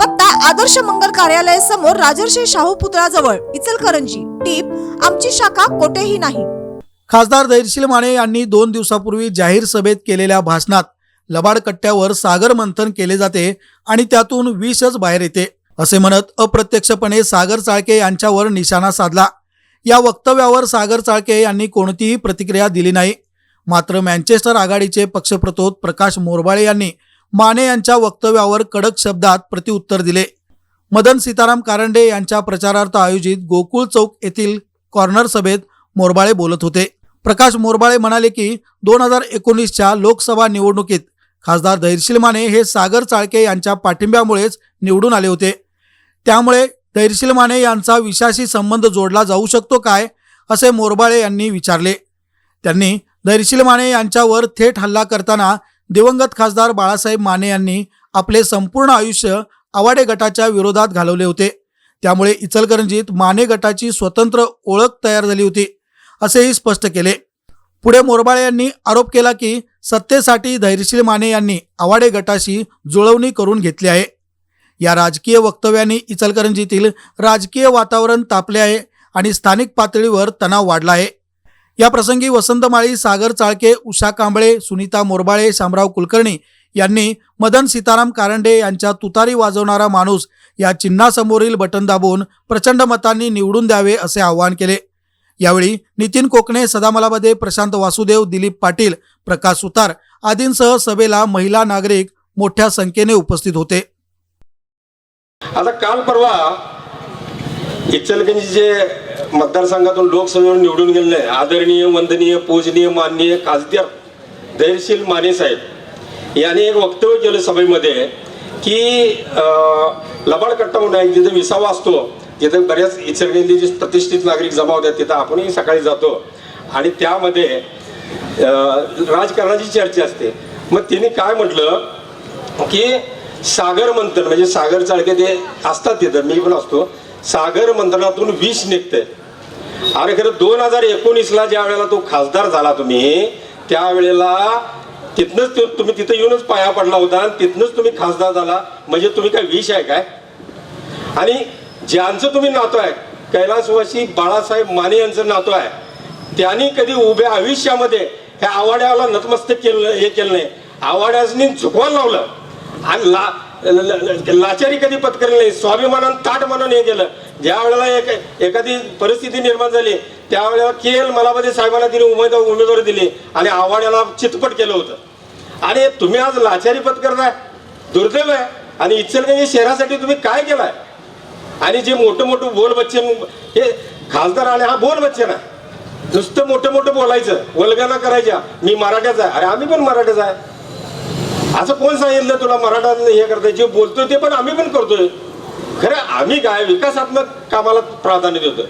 पत्ता आदर्श मंगल कार्यालय समोर राजर्षी शाहू पुतळाजवळ इचलकरंजी. टीप आमची शाखा कोठेही नाही. खासदार धैर्यशील माने यांनी दोन दिवसापूर्वी जाहीर सभेत केलेल्या भाषणात लबाड कट्ट्यावर सागर मंथन केले जाते आणि त्यातून विषच बाहेर येते असे म्हणत अप्रत्यक्षपणे सागर चाळके यांच्यावर निशाणा साधला. या वक्तव्यावर सागर चाळके यांनी कोणतीही प्रतिक्रिया दिली नाही. मात्र मँचेस्टर आघाडीचे पक्षप्रतोद प्रकाश मोरबाळे यांनी माने यांच्या वक्तव्यावर कडक शब्दात प्रतिउत्तर दिले. मदन सीताराम कारंडे यांच्या प्रचारार्थ आयोजित गोकुळ चौक येथील कॉर्नर सभेत मोरबाळे बोलत होते. प्रकाश मोरबाळे म्हणाले की दोन हजार एकोणीसच्या लोकसभा निवडणुकीत खासदार धैर्यशील माने हे सागर चाळके यांच्या पाठिंब्यामुळेच निवडून आले होते. त्यामुळे धैर्यशील माने यांचा विषाशी संबंध जोडला जाऊ शकतो काय असे मोरबाळे यांनी विचारले. त्यांनी धैर्यशील माने यांच्यावर थेट हल्ला करताना दिवंगत खासदार बाळासाहेब माने यांनी आपले संपूर्ण आयुष्य आवाडे गटाच्या विरोधात घालवले होते. त्यामुळे इचलकरंजीत माने गटाची स्वतंत्र ओळख तयार झाली होती असेही स्पष्ट केले. पुढे मोरबाळे यांनी आरोप केला की सत्तेसाठी धैर्यशील माने यांनी आवाडे गटाशी जुळवणी करून घेतली आहे. या राजकीय वक्तव्याने इचलकरंजीतील राजकीय वातावरण तापले आहे आणि स्थानिक पातळीवर तणाव वाढला आहे. या प्रसंगी वसंत माळी सागर चाळके उषा कांबळे सुनीता मोरबाळे शामराव कुलकर्णी यांनी मदन सीताराम कारंडे यांच्या तुतारी वाजवणारा माणूस या चिन्हासमोरील बटन दाबून प्रचंड मतांनी निवडून द्यावे असे आवाहन केले. यावेळी नितीन कोकणे सदामलामध्ये प्रशांत वासुदेव दिलीप पाटील प्रकाश सुतार आदींसह सभेला महिला नागरिक मोठ्या संख्येने उपस्थित होते. आता काल परवा इचलगंजीचे मतदारसंघातून लोकसभेवर निवडून गेलेले आदरणीय वंदनीय पूजनीय माननीय खासदार धैर्यशील माने साहेब. यांनी एक वक्तव्य केलं सभेमध्ये की लबाडकट्टा म्हणून आहे जिथे विसावा असतो तिथे बऱ्याच इचलगंजीचे प्रतिष्ठित नागरिक जमा होतात तिथं आपणही सकाळी जातो. आणि त्यामध्ये राजकारणाची चर्चा असते. मग तिने काय म्हटलं की सागर मंथन म्हणजे सागर चाळके ते असतात तिथं मी पण असतो सागर मंथनातून विष निघते अरे खरं दोन हजार एकोणीसला ज्या वेळेला तो खासदार झाला तुम्ही त्यावेळेला तिथनंच तो- तुम्ही तिथं येऊनच पाया पडला होता आणि तिथनंच तुम्ही खासदार झाला. म्हणजे तुम्ही काय विष आहे काय? आणि ज्यांचं तुम्ही नातो आहे कैलासवासी बाळासाहेब माने यांचं नातो आहे त्यांनी कधी उभ्या आयुष्यामध्ये ह्या आवाड्याला नतमस्तक केलं हे केलं नाही. आवाड्यासनी झुकवायला लावलं. आणि ला लाचारी कधी पत्करली नाही? स्वाभिमानानं ताट म्हणून हे केलं. ज्या वेळेला एक एखादी परिस्थिती निर्माण झाली त्यावेळेला के एल मलापती साहेबांना तिने उमेदवार उमेदवारी दिली आणि आवाड्याला चितपट केलं होतं. आणि तुम्ही आज लाचारी पत्करताय दुर्दैव आहे. आणि इचलगंजी शहरासाठी तुम्ही काय केलाय? आणि जे मोठं मोठं बोल बच्चन हे खासदार आले हा बोल बच्चन आहे. नुसतं मोठं मोठं बोलायचं वल्गना करायच्या मी मराठ्याचा आहे. अरे आम्ही पण मराठ्याचा आहे. असं कोण सांगितलं तुला मराठा हे करताय जे बोलतोय ते पण आम्ही पण करतोय. खरं आम्ही काय विकासात्मक कामाला प्राधान्य देतोय.